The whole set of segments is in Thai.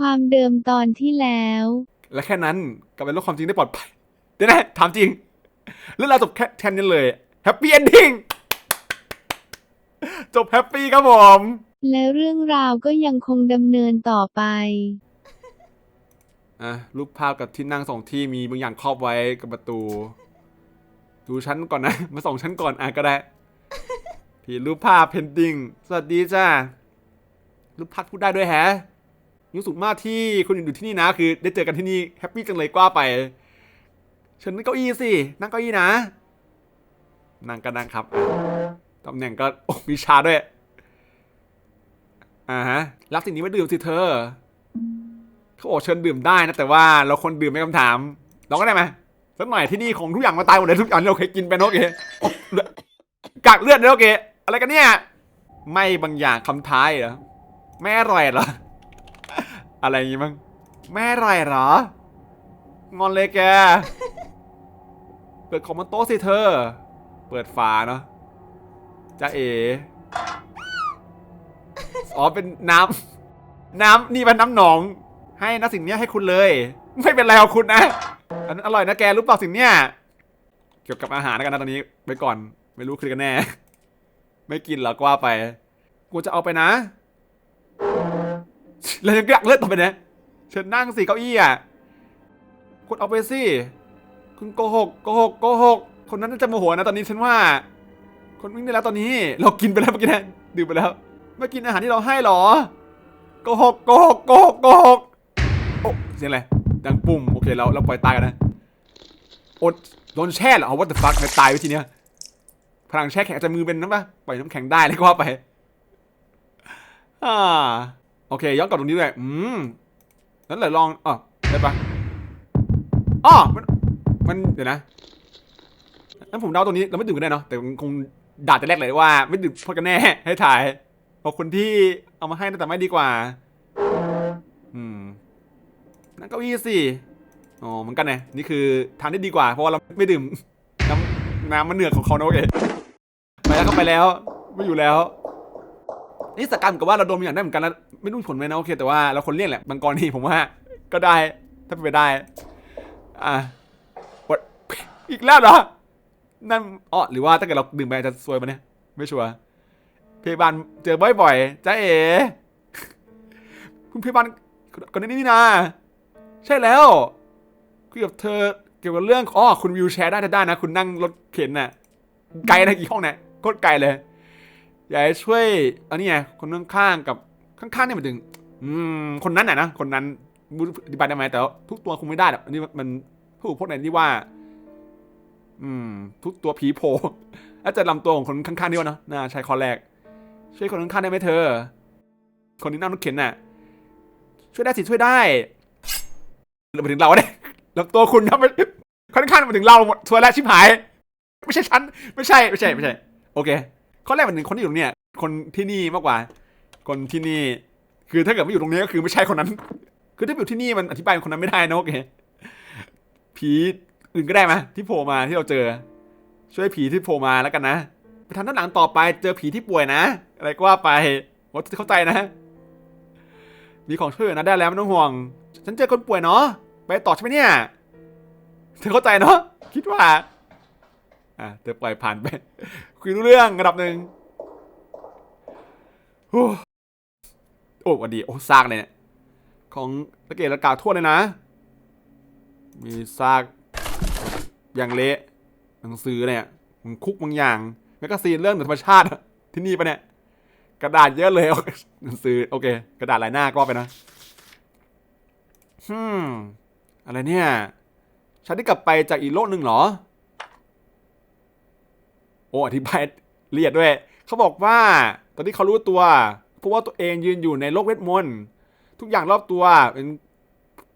ความเดิมตอนที่แล้ว และแค่นั้นกลับไปโลกความจริงได้ปลอดภัยเดี๋ยวนะถามจริงเรื่องราวจบแค่แค่นี้เลยแฮปปี้เอนดิ้งจบแฮปปี้ครับผม และเรื่องราวก็ยังคงดำเนินต่อไปอะรูปภาพกับที่นั่งสองที่มีบางอย่างครอบไว้กับประตู ดูชั้นก่อนนะ มาส่องชั้นก่อนอะก็ได้ผีรูปภาพเพนดิ้งสวัสดีจ้ารูปภาพพูดได้ด้วยแฮะ มีความสุขมากที่คุณอยู่ที่นี่นะ คือ ได้เจอกันที่นี่แฮปปี้จังเลยกว่าไปเชิญนั่งเก้าอี้สินั่งเก้าอี้นะนั่งก็นั่งครับตำแหน่งก็โอ้มีชาด้วยอ่าฮะรับสิ่งนี้มาดื่มสิเธอเขาบอกเชิญดื่มได้นะแต่ว่าเราคนดื่มไม่คำถามลองก็ได้ไหมสักหน่อยที่นี่ของทุกอย่างมาตายหมดเลยทุกอย่างเราเคยกินไปนะโอเคโอ้เลือดกากเลือดนะโอเคอะไรกันเนี่ย ไม่บางอย่างคำท้ายเหรอไม่อร่อยเหรอ อะไรอย่างงี้มั้งไม่อร่อยเหรอ งอนเลยแก เปิดของบนโต๊ะสิเธอ เปิดฝาเนาะจ้าเออ๋อเป็นน้ำน้ำนี่เป็นน้ำหนอง ให้นะสิ่งเนี้ยให้คุณเลย ไม่เป็นไรของคุณนะอันนั้นอร่อยนะแกรู้เปล่าสิ่งเนี้ยเกี่ยวกับอาหารแล้วกันนะตอนนี้ไปก่อน ไม่รู้คือกันแน่ ไม่กินหรอกว่าไป กูจะเอาไปนะ แล้วยังอยากเลือดต่อไปนะเชิญนั่งสิเก้าอี้อะคุณเอาไปสิคุณโกหกโกหกโกหกคนนั้นน่าจะโมโหนะตอนนี้ฉันว่า คนวิ่งได้แล้วตอนนี้ เรากินไปแล้วเมื่อกี้นะดื่มไปแล้วไม่กินอาหารที่เราให้หรอโกหกโกหกโกหกโกหกโอ้เสียงอะไรดังปุ่มโอเคเราเราปล่อยตายกันนะอดโดนแช่เหรอเอาวัตถุฟักไม่ตายวิธีเนี้ยพลังแช่แข็งอาจจะมือเป็นน้ำปะปล่อยน้ำแข็งได้เลยก็ว่าไป อ่า โอเคย้อนกลับตรงนี้ด้วยอืมนั้นเลยลองอ๋อได้ปะอ๋อมันมันเดี๋ยวนะงั้นผมเดาตรงนี้เราไม่ดื่มกันได้เนาะแต่คงด่าแต่แรกเลยว่า ไม่ดื่มพอกันแน่ให้ถ่ายเพราะคนที่เอามาให้น่าจะไม่ดีกว่า อืมนั่งเก้าอี้สิอ๋อเหมือนกันไงนี่คือทางที่ดีกว่า เพราะว่าเราไม่ดื่มน้ำน้ำมันเหนือกของเขานะโอเคไปแล้วก็ไปแล้ว ไม่อยู่แล้ว นี่สกกรรมกับว่าเราโดนอย่างได้เหมือนกันนะ ไม่รู้ผลไหมนะโอเคแต่ว่าเราคนเลี่ยงแหละบางกรณีผมว่า ก็ได้ถ้าเป็นไปได้ อะวดอีกแล้วเหรอ นั่นอ๋อหรือว่าถ้าเกิดเราดื่มไปอาจจะซวยปะเนี่ยไม่ชัวร์พยาบาลเจอบ่อยๆจ้าเอ๋คุณพยาบาลคนนี้นี่นะใช่แล้วคุยกับเธอเกี่ยวกับเรื่องอ๋อคุณวิวแชร์ได้จะได้นะ คุณนั่งรถเข็นน่ะไกลนะกี่ห้องเนี่ยโคตรไกลเลย อยากให้ช่วยอันนี้ไงคนข้างๆกับ ข้างๆเนี่ยมายถึง อืม คนนั้นน่ะนะ คนนั้นอธิบายได้ไหมแต่ทุกตัวคงไม่ได้หรอกอันนี้มันผู้พวกไหนที่ว่า อืม ทุกตัวผีโผล่แล้วจะลำตัวของคนข้างๆนี่วะเนาะน่าใช่ข้อแรก ช่วยคนข้างๆได้ไหมเธอ คนที่นั่งรถเข็นน่ะ ช่วยได้สิช่วยได้เราไปถึงเราเนี่ยลำตัวคุณนะมันค่อนข้างมาถึงเราหมดช่วยแล้วชิบหาย ไม่ใช่ฉัน ไม่ใช่ ไม่ใช่ ไม่ใช่ โอเค ข้อแรกมันถึงคนที่อยู่เนี้ยคนที่นี่มากกว่า คนที่นี่ คือถ้าเกิดไม่อยู่ตรงนี้ก็คือไม่ใช่คนนั้น คือถ้าอยู่ที่นี่มันอธิบายคนนั้นไม่ได้นะโอเคผีอื่นก็ได้ไหมที่โผล่มาที่เราเจอ ช่วยผีที่โผล่มาแล้วกันนะไปทางด้านหลังต่อไปเจอผีที่ป่วยนะ อะไรก็ว่าไปว่าเข้าใจนะ มีของช่วยเหลือนะได้แล้วไม่ต้องห่วง ฉันเจอคนป่วยเนาะไปต่อใช่ไหมเนี่ยเธอเข้าใจเนาะคิดว่าอะเธอปล่อยผ่านไป คุยรู้เรื่องระดับหนึ่ง โอ้วันดี โอ้ซากเลยเนี่ยของตะเกียบตะกาทั่วเลยนะ มีซากอย่างเละหนังสือเนี่ยมันคุกบางอย่างแมกกาซีนเรื่องธรรมชาติที่นี่ปะเนี่ย กระดาษเยอะเลยหนังสือโอเค กระดาษหลายหน้าก็ไปนะฮึมอะไรเนี่ยฉันได้กลับไปจากอีกโลกหนึ่งเหรอ โอ้อธิบายละเอียดด้วย เขาบอกว่า ตอนที่เขารู้ตัว เพราะว่าตัวเองยืนอยู่ในโลกเวทมนต์ทุกอย่างรอบตัวเป็น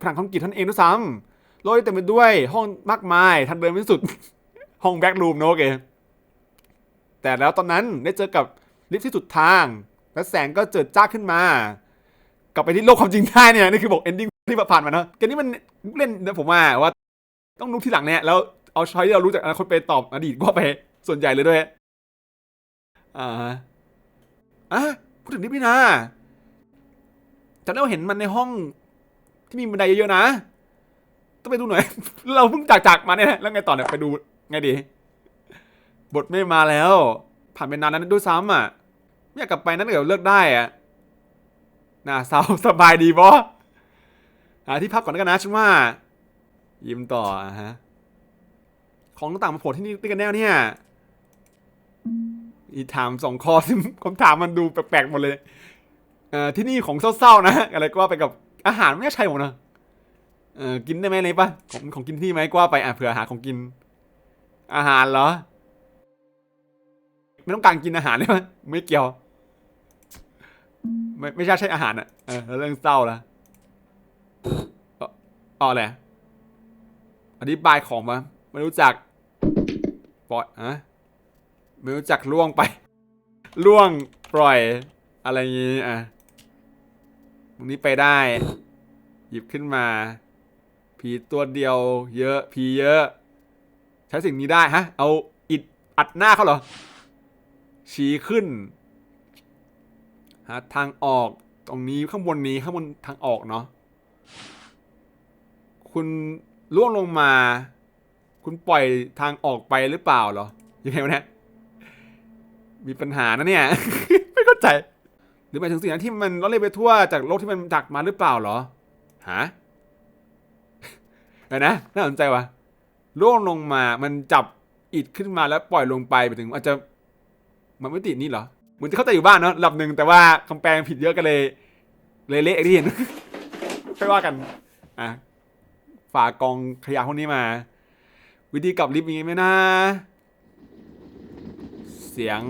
ผนังคอนกรีตท่านเองด้วยซ้ำโลกเต็มไปด้วยห้องมากมายทันเดินไม่สุด ห้องแบ็กรูมนะโอเคแต่แล้วตอนนั้นได้เจอกับลิฟที่สุดทาง และแสงก็เจิดจ้าขึ้นมา กลับไปที่โลกความจริงได้เนี่ยนี่คือบอกเอนดิ้งที่ผ่านมาเนอะเกมนี้มันเล่นนะผมว่าว่า ต้องรู้ที่หลังเนี่ยแล้วเอาช้อยที่เรารู้จากอนาคตไปตอบอดีตก็ไปส่วนใหญ่เลยด้วย อ่าอะ พูดถึงนี่พี่นาจำได้ว่าเห็นมันในห้องที่มีบันไดเยอะๆนะ ต้องไปดูหน่อย เราเพิ่งจากจากมาเนี่ยแล้วไงต่อเนี่ยไปดูไงดี บทไม่มาแล้ว ผ่านไปนานแล้วนด้วยซ้ำอะ ไม่อยากกลับไปนั่นเดี๋ยวเลิกได้อะน่าเศร้าสบายดีบอหาที่พักก่อนแล้วกันนะฉันว่า ยิ้มต่อฮะ ของต่างๆมาโผล่ที่นี่ด้วยกันแน่เนี่ย อีถามสองข้อซึ่งคำถามมันดูแปลกๆหมดเลยเอ่อที่นี่ของเศร้าๆนะอะไรก็ว่าไปกับอาหารไม่ใช่หมดนะเออกินได้ไหมเลยปะของของกินที่ไหมก็ว่าไปอะเผื่อหาของกิน อาหารเหรอ ไม่ต้องการกินอาหารเลยปะไม่เกี่ยว ไม่ไม่ใช่ใช่อาหารอะเออเรื่องเศร้าละอ่ออ๋อแหละอธิบายของมาไม่รู้จักปล่อยฮะ ไม่รู้จักล่วงไป ล่วงปล่อย อะไรงี้อะตรงนี้ไปได้ หยิบขึ้นมา ผีตัวเดียว เยอะ ผีเยอะ ใช้สิ่งนี้ได้ฮะ เอาอิดอัดหน้าเขาเหรอ ชี้ขึ้น หาทางออก ตรงนี้ข้างบนนี้ข้างบนทางออกเนาะ คุณล่วงลงมา คุณปล่อยทางออกไปหรือเปล่าเหรอ ยังไงวะเนี่ย มีปัญหานะเนี่ย ไม่เข้าใจ หรือหมายถึงสิ่งนั้นที่มันล่อเล่นไปทั่วจากโลกที่มันจักมาหรือเปล่าเหรอฮะเห็นนะน่าสนใจว่ะล่วงลงมามันจับอิดขึ้นมาแล้วปล่อยลงไปไปถึงอาจจะมันไม่ติดนี่เหรอเหมือนที่เข้าใจอยู่บ้านเนาะลำหนึ่งแต่ว่าคำแปลงผิดเยอะกันเลย เลยเละไอ้ที่เห็นค่อยว่ากันอะฝากกองขยะพวกนี้มา วิธีกลับลิฟต์มีไหมนะ เสียง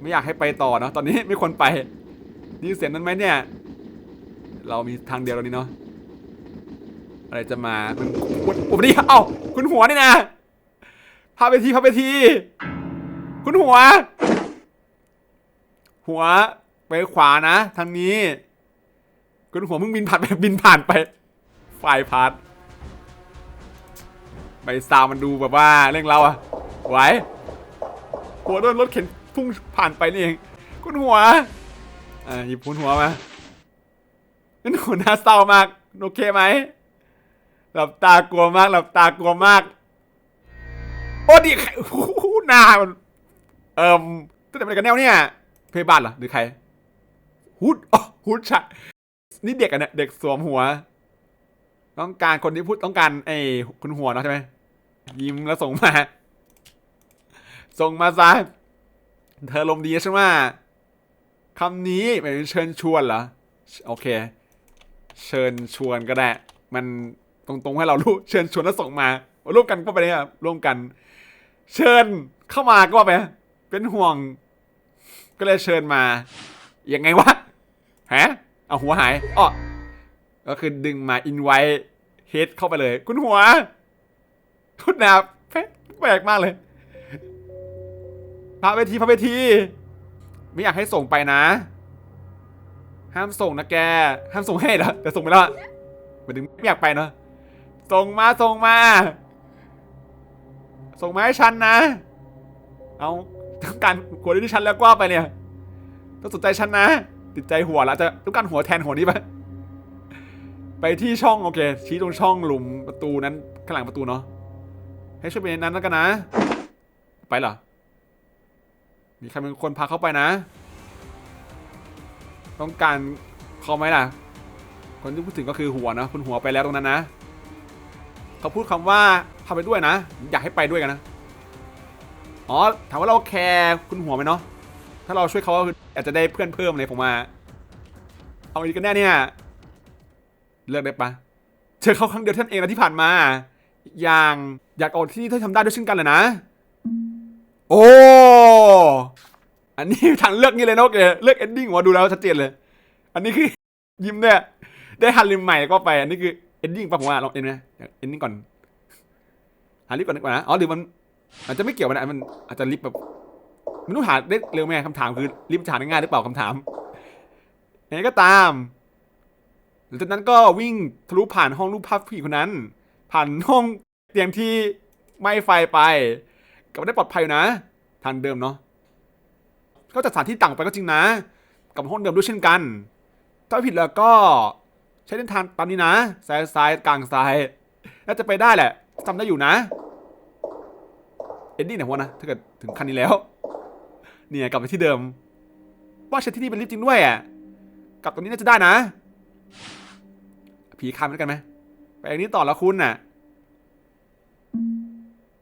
ไม่อยากให้ไปต่อเนาะตอนนี้ไม่ควรไปไดีเสียงนั้นไหมเนี่ย เรามีทางเดียวแล้วนี่เนาะอะไรจะมามันอุบดีเอ้าคุณหัวนี่นะพาไปทีพาไปที คุณหัว หัวไปขวานะทางนี้ คุณหัวมึงบินผ่านไปบินผ่านไปไฟพาร์ทใบซาวมันดูแบบว่าเร่งเราอะไหว หัวโดนรถเข็นพุ่งผ่านไปนี่เองคุณหัวอ่าหยิบคุณหัวมาคุณหัวหน้าเศร้ามากโอเคไหมหลับตากลัวมากหลับตากลัวมาก โอ้ดิใครโอ้หน้ามันเอิ่มตั้งแต่เป็นกันแนวเนี่ยเพย์บ้านเหรอหรือใครฮูดอ๋อฮูดชะนี่เด็กอะเนี่ยเด็กสวมหัว ต้องการคนที่พูดต้องการไอ้คุณหัวเนาะใช่ไหมยิ้มแล้วส่งมา ส่งมาซะเธอลมดีใช่ไหมคำนี้หมายถึงเชิญชวนเหรอ โอเค เชิญชวนก็ได้ มันตรงๆให้เรารู้ เชิญชวนแล้วส่งมา ร่วมกันก็ไปเลยครับร่วมกัน เชิญเข้ามาก็ไป เป็นห่วง ก็เลยเชิญมา ยังไงวะ ฮะ เอาหัวหายอ้อก็คือดึงมาอินไว้เฮดเข้าไปเลย คุณหัวทุดนาแปลกมากเลย พาไปทีพาไปที ไม่อยากให้ส่งไปนะ ห้ามส่งนะแก ห้ามส่งให้เหรอแต่ส่งไปแล้วหมายถึงไม่อยากไปเนอะส่งมาส่งมา ส่งมาให้ฉันนะ เอาต้องการหัวที่ฉันแล้วก็ไปเนี่ยต้องสนใจฉันนะ ติดใจหัวแล้วจะต้องการหัวแทนหัวนี้ปะไปที่ช่องโอเค ชี้ตรงช่องหลุมประตูนั้นข้างหลังประตูเนาะให้ช่วยไปในนั้นแล้วกันนะ ไปเหรอ มีใครเป็นคนพาเข้าไปนะ ต้องการเขาไหมล่ะ คนที่พูดถึงก็คือหัวนะคุณหัวไปแล้วตรงนั้นนะเขาพูดคำว่าพาไปด้วยนะ อยากให้ไปด้วยกันนะอ๋อถามว่าเราแคร์คุณหัวไหมเนาะถ้าเราช่วยเขาอาจจะได้เพื่อนเพิ่มเลยผมมา เอาอีกกันแน่เนี่ยเลือกได้ปะเจอเขาครั้งเดียวท่านเองนะที่ผ่านมา อย่างอยากออกที่นี่ถ้าทำได้ด้วยเช่นกันเลยนะ โอ้ อันนี้ทางเลือกนี่เลยนะโอเคเลือกเอนดิ้งว่าดูแล้วชัดเจนเลย อันนี้คือยิ้มเนี่ยได้ฮันลิมใหม่ก็ไป อันนี้คือเอนดิ้งป่ะผมว่าลองเอ็นนะเอนดิ้งก่อนหาลิฟก่อนดีกว่านะ อ๋อหรือมันอาจจะไม่เกี่ยวกันนะมันอาจจะลิฟแบบมันต้องหาได้เร็วไหมคำถามคือลิฟต์หาได้ง่ายหรือเปล่าคำถามยังไงก็ตามหลังจากนั้นก็วิ่งทะลุผ่านห้องรูปภาพผู้หญิงคนนั้น ผ่านห้องเตียงที่ไม้ไฟไป กลับมาได้ปลอดภัยนะ ทางเดิมเนาะก็จากสถานที่ต่างไปก็จริงนะกลับห้องเดิมด้วยเช่นกัน ถ้าผิดแล้วก็ใช้เส้นทางตามนี้นะซ้ายซ้ายกลางซ้ายน่าจะไปได้แหละจำได้อยู่นะ เอ็ดดี้ไหนวะนะ ถ้าเกิดถึงขั้นนี้แล้ว เนี่ยกลับไปที่เดิม ว่าใช้ที่นี่เป็นลิฟต์จริงด้วยอะ กลับตรงนี้น่าจะได้นะ ผีคามด้วยกันไหมไปอันนี้ต่อแล้วคุณน่ะ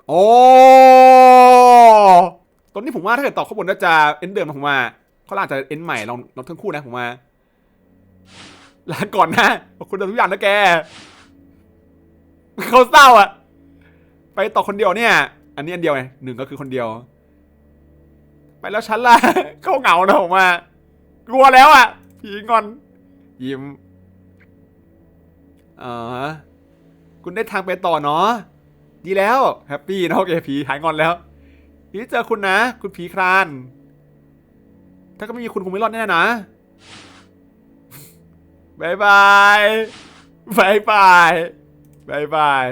โอ้ตอนนี้ผมว่าถ้าเกิดต่อข้างบนน่าจะเอ็นเดิมนะผมว่าเขาอาจจะเอ็นใหม่ลองลองทั้งคู่นะผมว่าลาก่อนนะขอบคุณทุกอย่างนะแกเขาเศร้าอะ ไปต่อคนเดียวเนี่ย อันนี้อันเดียวไงหนึ่งก็คือคนเดียว ไปแล้วฉันล่ะเขาเหงานะผมว่ากลัวแล้วอะผีงอน ยิ้มอ๋อคุณได้ทางไปต่อเนาะ ดีแล้วแฮปปี้นะโอเคผีหายงอนแล้วทีนี้เจอคุณนะ คุณผีคราน ถ้าก็ไม่มีคุณคงไม่รอดแน่นะบายบายบายบายบายบาย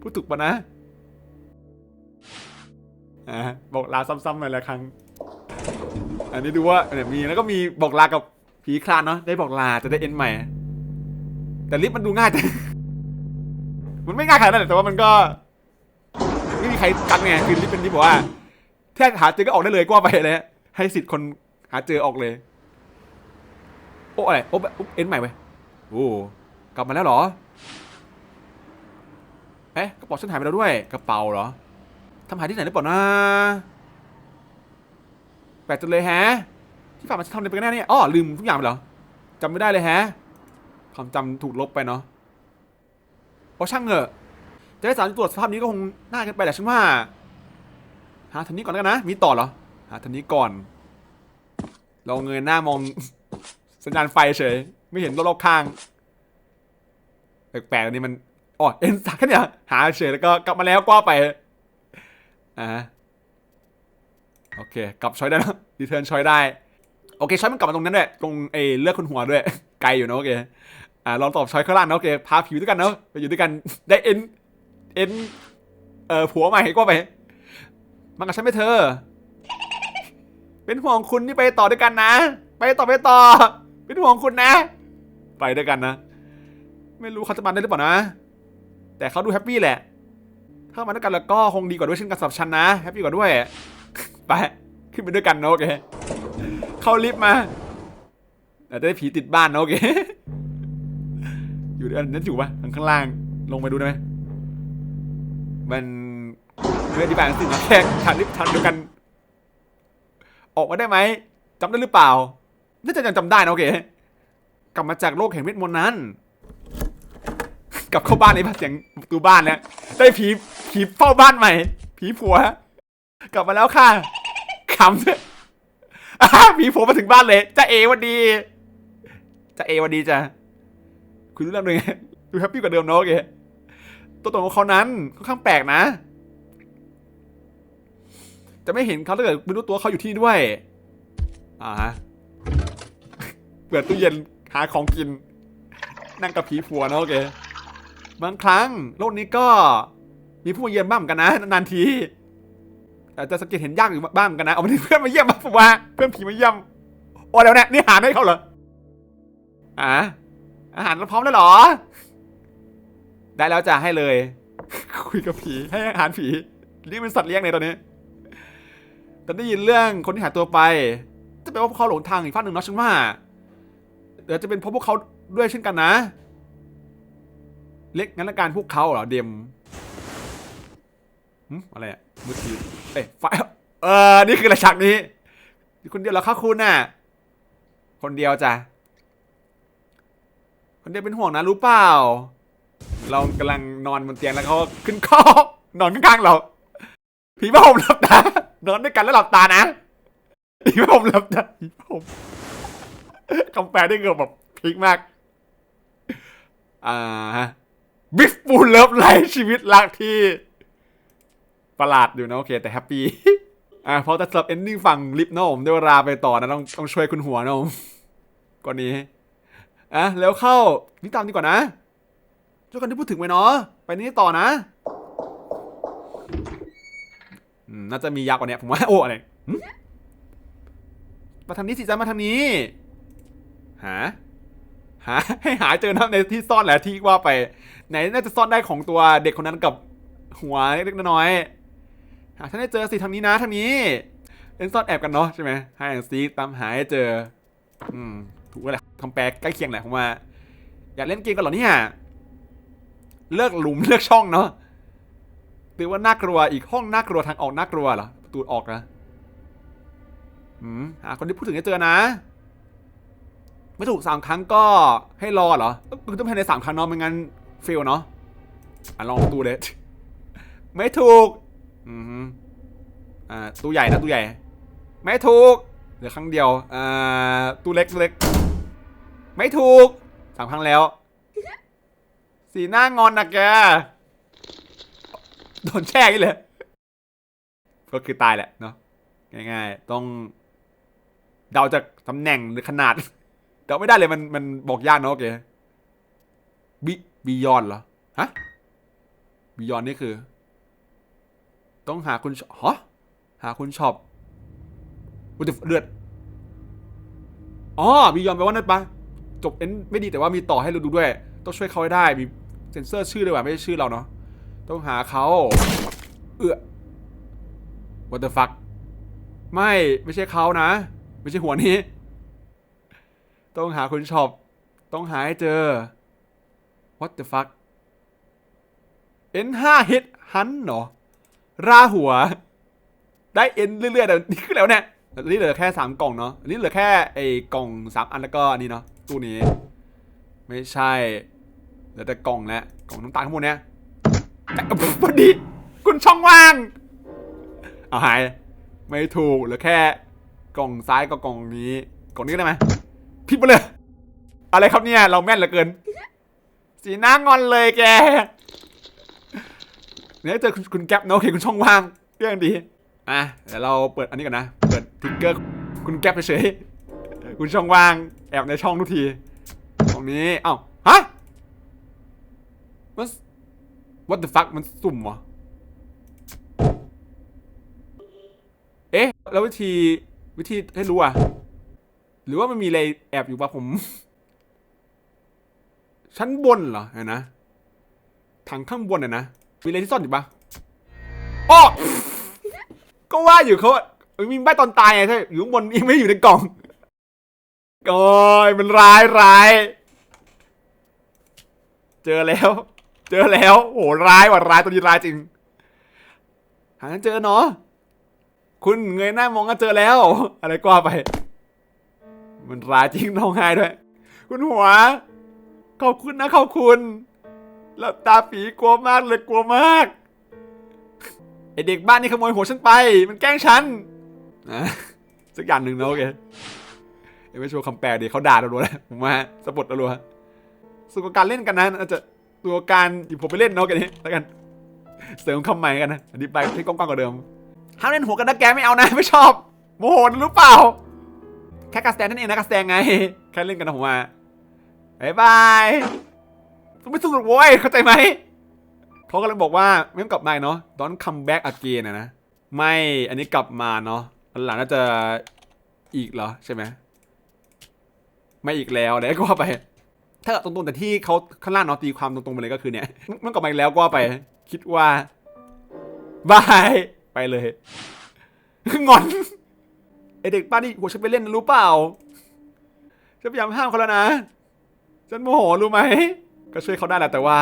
พูดถูกปะนะอะบอกลาซ้ำๆหน่อยละครั้ง อันนี้ดูว่าเนี่ยมีแล้วก็มีบอกลากับผีคลานเนาะได้บอกลาจะได้เอ็นใหม่ แต่ลิฟต์มันดูง่ายแต่มันไม่ง่ายขนาดนั้นแต่ว่ามันก็ มีใครกันไงคือลิฟต์เป็นลิฟต์บอกว่าแค่หาเจอก็ออกได้เลยก็ว่าไปเลยให้สิทธิ์คนหาเจอออกเลย โอ้อะไรโอ้แบเอ็นใหม่ไปโอ้กลับมาแล้วเหรอเอ๊ะกระเป๋าฉันหายไปแล้วด้วยกระเป๋าเหรอทำหายที่ไหนหรือเปล่านะแปลกจังเลยแฮะ ที่ผ่านมาฉันทำอะไรไปกันแน่เนี่ยอ้อลืมทุกอย่างไปเหรอจำไม่ได้เลยแฮะความจำถูกลบไปเนาะโอ้ช่างเถอะ จะให้สารตรวจสภาพนี้ก็คงน่ากันไปแหละฉันว่า หาทันนี้ก่อนแล้วกันนะ มีต่อเหรอ หาทันนี้ก่อน เราเงยหน้ามอง สัญญาณไฟเฉย ไม่เห็นรอบๆข้าง แปลกๆอันนี้มันอ๋อเอ็นสักเนี่ย หาเฉยแล้วก็กลับมาแล้วก็ไป อ่า โอเค กลับช้อยได้แล้วรีเทิร์นช้อยได้ โอเค ช้อยมันกลับมาตรงนั้นด้วยตรงเอเลือกคนหัวด้วย ไกลอยู่นะโอเค อ่า ลองตอบช้อยข้างล่างนะโอเค พาผิวด้วยกันเนาะ ไปอยู่ด้วยกัน ได้เอ็น เอ็น เอ่อผัวใหม่ก็ไปมากับฉันไหมเธอ เป็นห่วงคุณที่ไปต่อด้วยกันนะ ไปต่อไปต่อ เป็นห่วงคุณนะ ไปด้วยกันนะ ไม่รู้เขาจะมาได้หรือเปล่านะ แต่เขาดูแฮปปี้แหละ ถ้ามาด้วยกันแล้วก็คงดีกว่าด้วยเช่นกันสำหรับฉันนะแฮปปี้กว่าด้วย ไป ขึ้นไปด้วยกันนะโอเค เข้าลิฟต์มาอาจจะได้ผีติดบ้านนะโอเค อยู่ด้วยกันนั่นอยู่ปะทางข้างล่าง ลงไปดูได้ไหม มันเรื่องที่บางสิ่งมาแค่ทางลิฟต์ทางเดียวกัน ออกมาได้ไหมจำได้หรือเปล่า น่าจะยังจำได้นะโอเค กลับมาจากโลกแห่งเวทมนต์นั้น กลับเข้าบ้านในบ้านเสียงประตูบ้านแล้วได้ผีผีเฝ้าบ้านใหม่ ผีผัว กลับมาแล้วค่ะขำด้วยผีผัวมาถึงบ้านเลยจ้าเอวันดีจ้าเอวันดีจ้ะคุณรู้เรื่องเลยไงดูแฮปปี้กว่าเดิมเนอะโอเค ตัวตนของเขานั้นค่อนข้างแปลกนะ จะไม่เห็นเขาถ้าเกิดไม่รู้ตัวเขาอยู่ที่นี่ด้วย อ่าฮะเปิดตู้เย็นหาของกิน นั่งกับผีผัวนะโอเคบางครั้งโลกนี้ก็มีผู้มาเยี่ยมบ้างกันนะ นานๆทีแต่จะสังเกตเห็นยากอยู่บ้างกันนะเอาไม่ได้เพื่อนมาเยี่ยมมาผมว่าเพื่อนผีมาเยี่ยมโอ้แล้วเนี่ยนี่หาให้เขาเหรออ่าอาหารเราพร้อมแล้วเหรอ ได้แล้วจะให้เลย คุยกับผีให้อาหารผีนี่เป็นสัตว์เลี้ยงในตอนนี้แต่ได้ยินเรื่องคนที่หายตัวไป จะเป็นว่าพวกเขาหลงทางอีกฝั่งหนึ่งเนาะฉันว่าเดี๋ยวจะเป็นเพราะพวกเขาด้วยเช่นกันนะ เล็กงั้นละการพวกเขาเหรอเดมอะไรอะมือถือเอ้ยไฟเออนี่คืออะไรฉากนี้คนเดียวเหรอคะคุณน่ะ คนเดียวจ้ะคนเดียวเป็นห่วงนะรู้เปล่า เรากำลังนอนบนเตียงแล้วเขาขึ้นคอนอนข้างๆเราผีพระผมหลับตานอนด้วยกันแล้วหลับตานะผีพระผมหลับตาผีพระผมคำแปลได้เกือบแบบพลิกมาก อ่าบิ๊กฟูลเลิฟไลฟ์ชีวิตรักที่ประหลาดอยู่นะโอเค แต่แฮปปี้อ่าเพราะสับเอนดิ้งฝั่งลิฟนะผมได้เวลาไปต่อนะต้องต้องช่วยคุณหัวนะผมก่อนนี้อะแล้วเข้านี่ตามดีกว่านะ ช่วยกันที่พูดถึงไหมเนาะไปนี้ต่อนะน่าจะมียากกว่านี้ผมว่าโอ้อะไรมาทางนี้สิจ้ามาทางนี้หาหาให้หาเจอนะในที่ซ่อนแหละที่ว่าไป ไหนน่าจะซ่อนได้ของตัวเด็กคนนั้นกับหัวเล็กๆน้อยๆหาฉันได้เจอสิทางนี้นะทางนี้เล่นซ่อนแอบกันเนาะใช่ไหมให้ซีตามหาให้เจอ อืมถูกแล้วแหละคำแปลใกล้เคียงแหละผมว่า อยากเล่นเกมกันเหรอเนี่ย เลือกหลุมเลือกช่องเนาะหรือว่าน่ากลัวอีกห้องน่ากลัวทางออกน่ากลัวเหรอประตูออกนะอืมหาคนที่พูดถึงให้เจอนะ ไม่ถูกสามครั้งก็ให้รอเหรอคือต้องภายในสามครั้งเนาะไม่งั้นเฟลเนาะอะลองประตูเลยไม่ถูก อืมอ่าตู้ใหญ่นะตู้ใหญ่ ไม่ถูกเหลือครั้งเดียวอ่าตู้เล็กตู้เล็ก ไม่ถูกสามครั้งแล้ว สีหน้างอนนะแก โดนแช่กันเลย ก็คือตายแหละเนาะ ง่ายๆ ต้อง เดาจากตำแหน่งหรือขนาด เดาไม่ได้เลยมันมันบอกยากเนอะโอเคบิบียอนเหรอ ฮะบียอนนี่คือ ต้องหาคุณฮะหาคุณช็อปอุยแต่เลือดอ๋อบียอนแปลว่านั่นปะจบเอ็นไม่ดีแต่ว่ามีต่อให้เราดูด้วย ต้องช่วยเขาให้ได้มี เซ็นเซอร์ชื่อด้วยว่ะไม่ใช่ชื่อเราเนาะต้องหาเขาเอื้อ what the fuck ไม่ไม่ใช่เขานะ ไม่ใช่หัวนี้ ต้องหาคุณช็อปต้องหาให้เจอ what the fuck N5 hit หันเหรอราหัว ได้ N เรื่อยๆแต่นี่คือแล้วเนี่ยอันนี้เหลือแค่สามกล่องเนาะอันนี้เหลือแค่ไอ้กล่องสามอันแล้วก็อันนี้เนาะตู้นี้ ไม่ใช่ เหลือแต่กล่องแล้วกล่องน้ำตาลข้างบนเนี้ยพอดีคุณช่องว่าง เอาหาย ไม่ถูกเหลือแค่ กล่องซ้ายกับกล่องนี้ กล่องนี้ได้ไหมผิดไปเลย อะไรครับเนี่ย เราแม่นเหลือเกิน สีหน้างอนเลยแกเนี่ยเจอคุณแก๊ปเนอะโอเคคุณช่องว่างเรื่องดีอะเดี๋ยวเราเปิดอันนี้ก่อนนะ เปิดทิกเกอร์คุณแก๊ปเฉยคุณช่องว่าง แอบในช่องทุกที ตรงนี้ เอ้า มัน what the fuck มันสุ่มเหรอเอ๊ะ แล้ววิธีวิธีให้รู้อะ หรือว่ามันมีอะไรแอบอยู่ปะผม ชั้นบนเหรอเห็นนะถังข้างบนน่ะนะ มีอะไรที่ซ่อนอยู่ปะอ้อก็ว่าอยู่เขาเอ้ยมีใบตอนตายไงใช่อยู่ข้างบนยังไม่อยู่ในกล่องโอ้ยมันร้ายร้าย เจอแล้ว เจอแล้วโหร้ายว่ะร้ายตัวนี้ร้ายจริง หาเจอเนาะคุณเงยหน้ามองก็เจอแล้ว อะไรก็ว่าไป มันร้ายจริงน้องไห้ด้วย คุณหัว ขอบคุณนะขอบคุณหลับตาฝีกลัวมากเลยกลัวมากไอเด็กบ้านนี่ขโมยหัวฉันไป มันแกล้งฉันนะสักอย่างหนึ่งนะโอเคเอ้ยไม่ชัวร์คำแปลดีเขาด่าเราด้วยผมว่าสะบดเราด้วยส่วนกับการเล่นกันนะอาจจะ ตัวการหยิบผมไปเล่นเนาะกันนี้แล้วกัน เสริมคำใหม่กันนะอธิบายให้กว้างๆกว่าเดิมห้ามเล่นหัวกันนะแกไม่เอานะไม่ชอบโมโหนะรู้เปล่า แค่การแสดงนั่นเองนะการแสดงไง แค่เล่นกันนะผมว่าบายบายไม่สนุกโว้ยเข้าใจไหมเขากำลังบอกว่าไม่ต้องกลับมาเนาะ don't come back again นะนะไม่อันนี้กลับมาเนาะอันหลังน่าจะอีกเหรอใช่ไหมไม่อีกแล้วเดี๋ยวก็ว่าไป ถ้าตรงๆแต่ที่เขาข้างล่างเนาะตีความตรงๆไปเลยก็คือเนี่ย มันกลับมาอีกแล้วก็ไป คิดว่าบายไปเลย งอนไอเด็กป้านี่หัวฉันไปเล่นนะรู้เปล่าฉันพยายามห้ามเขาแล้วนะฉันโมโหรู้ไหมก็ช่วยเขาได้แหละแต่ว่า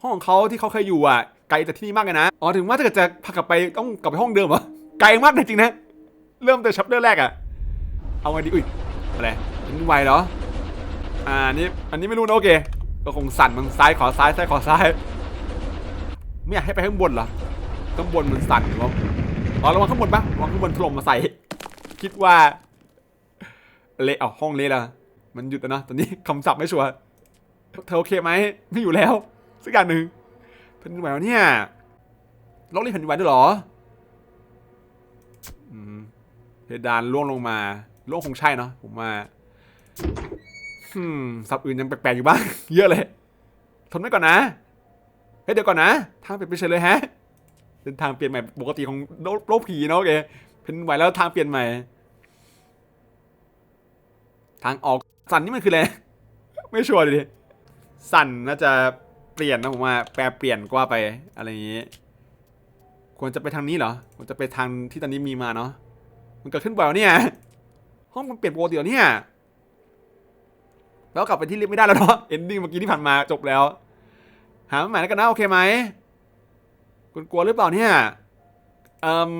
ห้องของเขาที่เขาเคยอยู่อะไกลจากที่นี่มากเลยนะอ๋อถึงว่าถ้าเกิดจะพากลับไปต้องกลับไปห้องเดิมเหรอไกลมากเลยจริงนะเริ่มแต่ชัปเตอร์แรกอะเอาไงดีอุ้ยอะไรอันไวเหรอ อ่าอันนี้อันนี้ไม่รู้นะโอเค ก็คงสั่นมันซ้ายขอซ้ายซ้ายขอซ้าย ไม่อยากให้ไปข้างบนเหรอ ข้างบนมันสั่นหรือว่าอ๋อระวังข้างบนปะระวังข้างบนถล่มมาใส่ คิดว่า เละเอาห้องเละละมันหยุดแล้วนะ ตอนนี้คำศัพท์ไม่ชัวร์ เธอโอเคไหม ไม่อยู่แล้ว สักอย่างหนึ่งแผ่นดินไหวเนี่ยโลกนี้แผ่นดินไหวด้วยหรอเพดานล่วงลงมาล่วงคงใช่เนาะผมว่า อืมศัพท์อื่นยังแปลกๆอยู่บ้าง เยอะเลย ทนไว้ก่อนนะ เฮ้ยเดี๋ยวก่อนนะทางเปลี่ยนไปเฉยเลยฮะ เป็นทางเปลี่ยนใหม่ปกติของโลกผีเนาะโอเคเป็นไหวแล้วทางเปลี่ยนใหม่ ทางออกสันนี่มันคืออะไร ไม่ชัวร์ดิสั่นน่าจะเปลี่ยนนะผมว่าแปลเปลี่ยนกว่าไปอะไรอย่างนี้ ควรจะไปทางนี้เหรอควรจะไปทางที่ตอนนี้มีมาเนาะ มันเกิดขึ้นบ่อยแล้วเนี่ย ห้องมันเปลี่ยนปกติเหรอเนี่ย แล้วกลับไปที่ลิฟต์ไม่ได้แล้วเนาะเอนดิ้งเมื่อกี้ที่ผ่านมาจบแล้ว หามาใหม่แล้วกันนะโอเคไหมคุณกลัวหรือเปล่าเนี่ยเอ่ม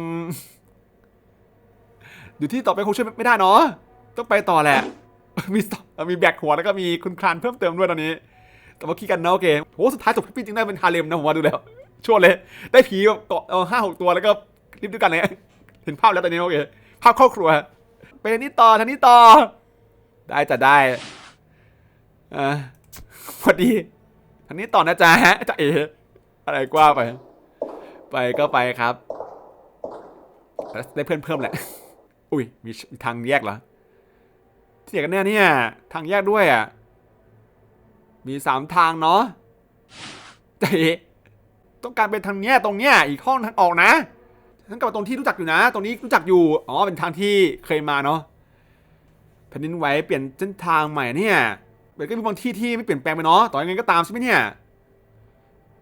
อยู่ที่ต่อไปคงช่วยไม่ได้เนาะต้องไปต่อแหละ มีมีแบกหัวแล้วก็มีคุณคลานเพิ่มเติมด้วยตอนนี้ แต่ว่าคิดกันเนาะโอเคโหสุดท้ายจบพี่จริงได้เป็นฮาเลมนะผมว่าดูแล้วชั่วเลย ได้ผีแบบเกาะเอาห้าหกตัวแล้วก็รีบด้วยกันเลยเห็นภาพแล้วตอนนี้โอเคภาพครอบครัว ไปทางนี้ต่อทางนี้ต่อ ได้จะได้ อ่าพอดีทางนี้ต่อนะจ๊ะฮะจะเออะไรกว่าไป ไปก็ไปครับ ได้เพื่อนเพิ่มแหละ อุ้ยมีทางแยกเหรอที่ไหกันแน่เนี่ย ทางแยกด้วยอะ มีสามทางเนาะเจ๊ต้องการเป็นทางเนี้ยตรงเนี้ยอีกห้องทางออกนะฉันกลับตรงที่รู้จักอยู่นะ ตรงนี้รู้จักอยู่ อ๋อ เป็นทางที่เคยมาเนาะแผ่นดินไหวเปลี่ยนเส้นทางใหม่เนี่ย มันก็มีบางที่ที่ไม่เปลี่ยนแปลงไปเนาะต่อยังไงก็ตามใช่ไหมเนี่ย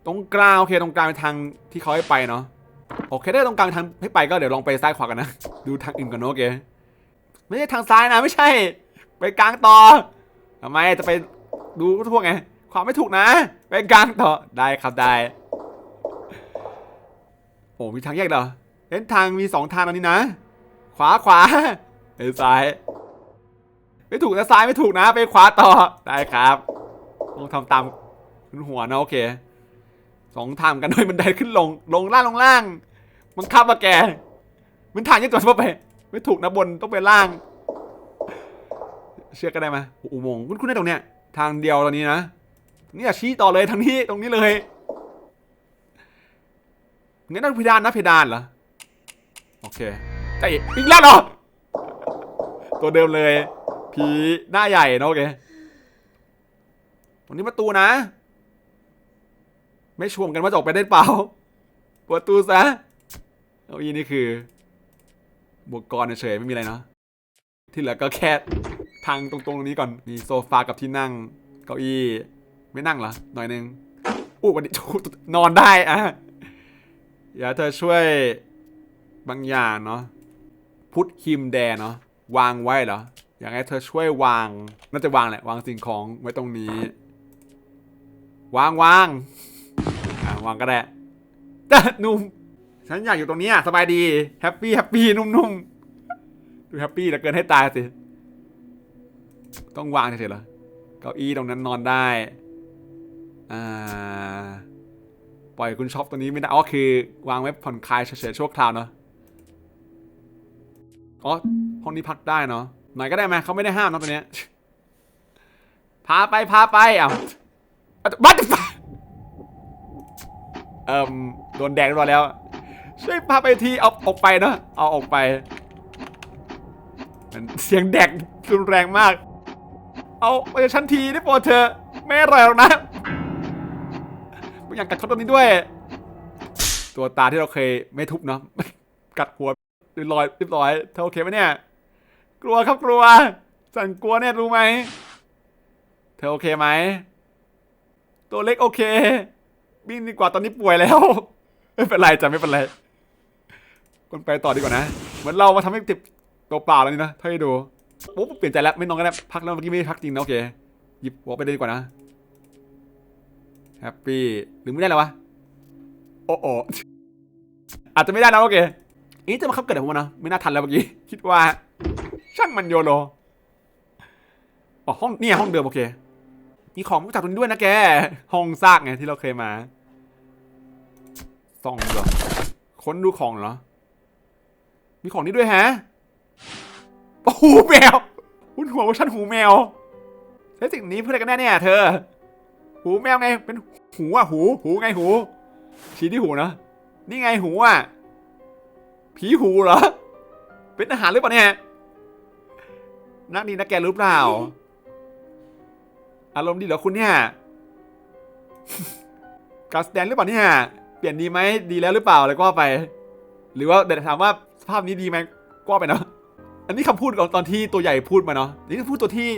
ตรงกลางโอเคตรงกลางเป็นทางที่เขาให้ไปเนาะโอเคถ้าตรงกลางทางให้ไปก็เดี๋ยวลองไปซ้ายขวากันนะดูทางอื่นก่อนเนอะโอเคไม่ใช่ทางซ้ายนะไม่ใช่ ไปกลางต่อทำไมจะไปดูทั่วไงความไม่ถูกนะ ไปกลางต่อได้ครับได้โอ้มีทางแยกเหรอเห็นทางมีสองทางตอนนี้นะ ขวาขวาไปซ้าย ไม่ถูกนะซ้ายไม่ถูกนะ ไปขวาต่อได้ครับต้องทำตามคุณหัวนะโอเคสองทางกันด้วยบันไดขึ้นลงลงล่างลงล่าง มันขับมาแก มันทางยังตัวทั่วไป ไม่ถูกนะบนต้องไปล่าง เชื่อกันได้ไหมอุโมงค์คุณคุณได้ตรงเนี้ย ทางเดียวตอนนี้นะนี่อะชี้ต่อเลยทางนี้ตรงนี้เลยงั้นต้องเพดานนะเพดานเหรอโอเคใจอีกแล้วเหรอตัวเดิมเลย ผีหน้าใหญ่นะโอเคตรงนี้ประตูนะ ไม่ชวมกันว่าจะออกไปได้เปล่าเปิดประตูซะเก้าอี้นี่คือบวกกรเฉยไม่มีอะไรเนาะที่เหลือก็แค่ทางตรงๆตรงนี้ก่อนมีโซฟากับที่นั่ง เก้าอี้ไม่นั่งเหรอหน่อยนึงอู้วันนี้นอนได้อะอย่าเธอช่วยบางอย่างเนาะพุทฮิมแดเนาะวางไว้เหรอ อยากให้เธอช่วยวาง น่าจะวางแหละ วางสิ่งของไว้ตรงนี้ วางวางอ่าวางก็ได้แต่นุ่ม ฉันอยากอยู่ตรงนี้อะสบายดี แฮปปี้แฮปปี้นุ่มๆ ดูแฮปปี้เหลือเกินให้ตายสิ ต้องวางเฉยๆเหรอ เก้าอี้ตรงนั้นนอนได้ อ่า ปล่อยคุณช็อปตัวนี้ไม่ได้ อ๋อคือ วางไว้ผ่อนคลายเฉยๆชั่วคราวเนาะ อ๋อห้องนี้พักได้เนาะ หน่อยก็ได้ไหมเขาไม่ได้ห้ามนะตัวเนี้ย พาไปพาไปเอ้าบัตเอ่มโดนแดงรอแล้ว ช่วยพาไปทีเอาออกไปเนาะเอาออกไปมันเสียงแดกรุนแรงมาก เอาไปชั้นทีได้โปรดเธอะไม่อร่อยหรอกนะไม่อยากกัดเขาตรงนี้ด้วย ตัวตาที่เราเคยไม่ทุบเนาะกัดหัวเรียบร้อยเรียบร้อยเธอโอเคไหมเนี่ย กลัวครับกลัว สั่นกลัวเนี่ยรู้ไหม เธอโอเคไหม ตัวเล็กโอเค บินดีกว่าตอนนี้ป่วยแล้ว ไม่เป็นไรจ้ะไม่เป็นไรคนไปต่อดีกว่านะ เหมือนเรามาทำให้ติดตัวเปล่าแล้วนี่นะถ้าให้ดูปุ๊บเปลี่ยนใจแล้วไม่นอนกันแล้วพักแล้วเมื่อกี้ไม่พักจริงนะโอเคหยิบหัวไปเลยดีกว่านะแฮปปี้หรือไม่ได้แล้ววะโอ้โออาจจะไม่ได้นะโอเคอันนี้จะมาคับเกิดอะไรผมนะไม่น่าทันแล้วเมื่อกี้คิดว่า ช่างมันโยโลอ๋อห้องเนี่ยห้องเดิมโอเค มีของจากตรงนี้ด้วยนะแก ห้องซากไงที่เราเคยมาส่องเหรอค้นดูของเหรอ มีของนี้ด้วยฮะโอ้โหแมวหุ้นหัวว่าฉันหูแมวใช้สิ่งนี้เพื่ออะไรกันแน่เนี่ยเธอ หูแมวไง เป็นหูอะหู หูไงหู ชี้ที่หูนะ นี่ไงหูอะผีหูเหรอ เป็นอาหารหรือเปล่าเนี่ย นักดีนะแกรู้เปล่า อารมณ์ดีเหรอคุณเนี่ยการแสดงหรือเปล่าเนี่ย เปลี่ยนดีไหมดีแล้วหรือเปล่าอะไรก็ว่าไป หรือว่าเดี๋ยวถามว่าสภาพนี้ดีไหมก็ว่าไปเนาะอันนี้คำพูดของตอนที่ตัวใหญ่พูดมาเนาะนี่คือพูดตัวที่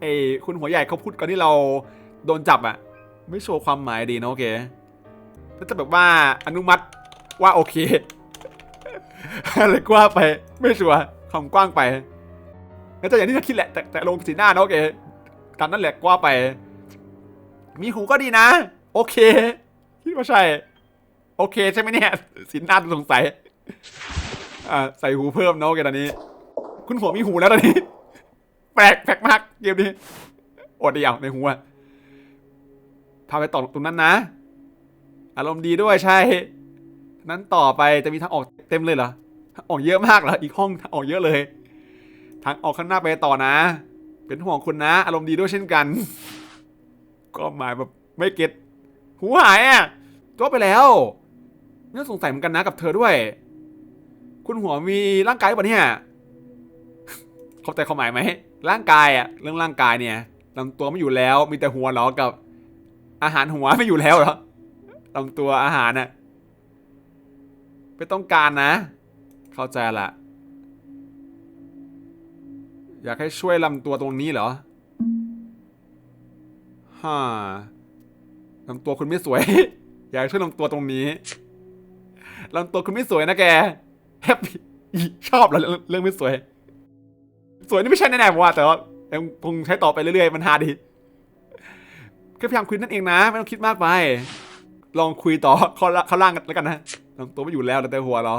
ไอ้คุณหัวใหญ่เขาพูดก่อนที่เราโดนจับอะไม่โชว์ความหมายดีนะโอเคถ้าจะแบบว่าอนุมัติว่าโอเคอะไรกว่าไป ไม่ชัวร์คำกว้างไป แล้วจะอย่างที่เธอคิดแหละแต่แต่ลงสีหน้านะโอเคตามนั้นแหละกว่าไป มีหูก็ดีนะ โอเคคิดว่าใช่ โอเคใช่ไหมเนี่ยสีหน้าสงสัยอ่าใส่หูเพิ่มเนาะโอเคตอนนี้ คุณหัวมีหูแล้วตอนนี้ แปลกแปลกมากเกมนี้อดเดียวในหัวพาไปต่อตรงนั้นนะ อารมณ์ดีด้วยใช่ นั้นต่อไปจะมีทางออกเต็มเลยเหรอ ออกเยอะมากเหรอ อีกห้องออกเยอะเลย ทางออกข้างหน้าไปต่อนะ เป็นห่วงคุณนะ อารมณ์ดีด้วยเช่นกัน ก็หมายแบบไม่เก็ตหูหายอะตัวไปแล้วน่าสงสัยเหมือนกันนะกับเธอด้วย คุณหัวมีร่างกายหรือเปล่าเนี่ยเข้าใจความหมายไหมร่างกายอะเรื่องร่างกายเนี่ยลำตัวไม่อยู่แล้ว มีแต่หัวหรอกับ อาหารหัวไม่อยู่แล้วหรอลำตัวอาหารน่ะไม่ต้องการนะ เข้าใจละ อยากให้ช่วยลำตัวตรงนี้เหรอฮ่าลำตัวคุณไม่สวย อยากช่วยลำตัวตรงนี้ลำตัวคุณไม่สวยนะแกแฮปปี้ชอบเหรอเรื่องไม่สวย สวยนี่ไม่ใช่แน่ๆผมว่าแต่ว่ายังคงใช้ต่อไปเรื่อยๆ มันฮาดีแค่พยายามคุยนั่นเองนะ ไม่ต้องคิดมากไป ลองคุยต่อข้อข้างล่างกันแล้วกันนะลำตัวไม่อยู่แล้วเลือแต่หัวเหรอ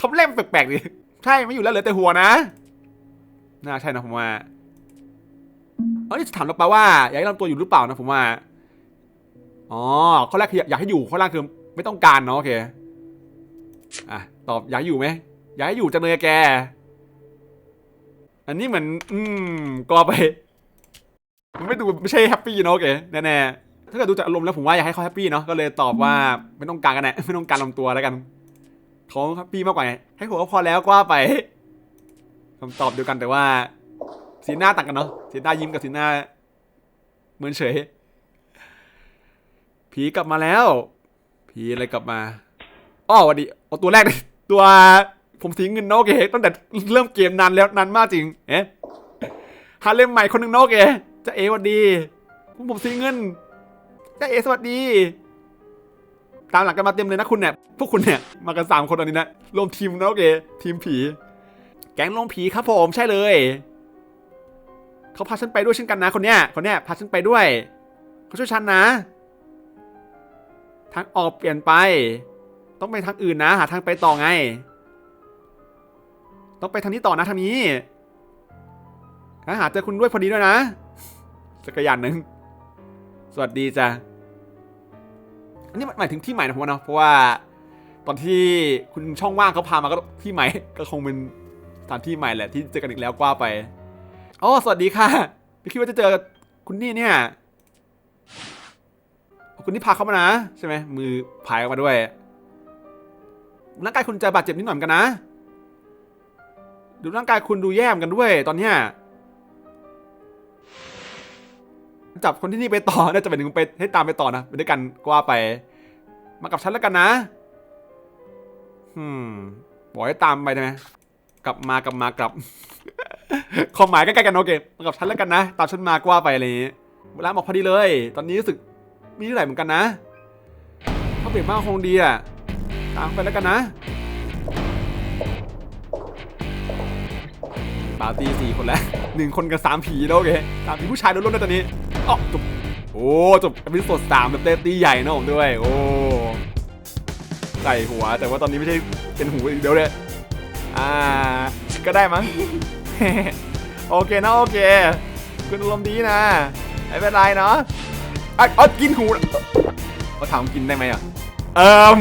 คำเล่มแปลกๆดิใช่ไม่อยู่แล้วเหลือแต่หัวนะ น่าใช่นะผมว่าเอ้ยจะถามเราปว่า อยากให้ลำตัวอยู่หรือเปล่านะผมว่า อ๋อข้อแรกคืออยากให้อยู่ข้อล่างคือไม่ต้องการเนาะโอเค อะตอบอยากอยู่ไหมอยากให้อยู่จังเลยแก อันนี้เหมือน อืมก็ไป มันไม่ดูไม่ใช่แฮปปี้เนอะโอเคแน่ๆถ้าเกิดดูจากอารมณ์แล้วผมว่าอยากให้เขาแฮปปี้เนาะก็เลยตอบว่าไม่ต้องการกันแหละไม่ต้องการลำตัวแล้วกันเขาแฮปปี้มากกว่าไงให้หัวก็พอแล้วก็ว่าไป คำตอบเดียวกันแต่ว่า สีหน้าต่างกันเนาะสีหน้ายิ้มกับสีหน้า เหมือนเฉย ผีกลับมาแล้ว ผีอะไรกลับมาอ้อสวัสดีเอาตัวแรกเลยตัวผมสีเงินนะโอเคตั้งแต่เริ่มเกมนานแล้วนานมากจริง เอ๊ะหาเล่มใหม่คนหนึ่งนะโอเคจะเอสวัสดีผมผมสีเงินจะเอสวัสดีตามหลังกันมาเต็มเลยนะคุณเนี่ย พวกคุณเนี่ย มากันสามคนตอนนี้นะ รวมทีมนะโอเค ทีมผี แก๊งลงผีครับผมใช่เลย เขาพาฉันไปด้วยเช่นกันนะคนเนี้ยคนเนี้ยพาฉันไปด้วยเขาช่วยฉันนะทางออกเปลี่ยนไป ต้องไปทางอื่นนะ หาทางไปต่อไง ต้องไปทางนี้ต่อนะทางนี้นะหาเจอคุณด้วยพอดีด้วยนะจักรยานหนึ่งสวัสดีจ้ะอันนี้หมายถึงที่ใหม่นะผมนะเพราะว่า ตอนที่คุณช่องว่างเขาพามาก็ที่ใหม่ก็คงเป็น ถานที่ใหม่แหละที่เจอกันอีกแล้วกว่าไปอ๋อสวัสดีค่ะไม่คิดว่าจะเจอคุณนี่เนี่ย คุณนี่พาเข้ามานะ ใช่ไหมมือผายออกมาด้วยร่างกายคุณจะบาดเจ็บนิดหน่อยกันนะ ดูร่างกายคุณดูแย่มกันด้วย ตอนเนี้ยจับคนที่นี่ไปต่อน่าจะเป็นถึงไปให้ตามไปต่อนะไปด้วยกันก็ว่าไป มากับฉันแล้วกันนะ อืม บอกให้ตามไปได้ไหม กลับมากลับมากลับความหมายใกล้ๆกันโอเคมากับฉันแล้วกันนะ ตามฉันมากว่าไปอะไรอย่างนี้เวลาบอกพอดีเลย ตอนนี้รู้สึกมีเท่าไหร่เหมือนกันนะ ถ้าเปลี่ยนมากคงดีอะตามไปแล้วกันนะปาร์ตี้สี่คนแล้วหนึ่งคนกับสามผีแล้วโอเคสามผีผู้ชายล้วนๆเลยตอนนี้อ๋อจบโอ้จบอพิโซดสามแบบเต้ตีใหญ่นะผมด้วย โอ้ใส่หัว แต่ว่าตอนนี้ไม่ใช่เป็นหูอีกเดียวเลย อ่า ก็ได้มั้ง โอเคนะโอเค คุณอารมณ์ดีนะไม่เป็นไรเนาะอะเอากินหูเขาถามกินได้ไหมอะ เอิม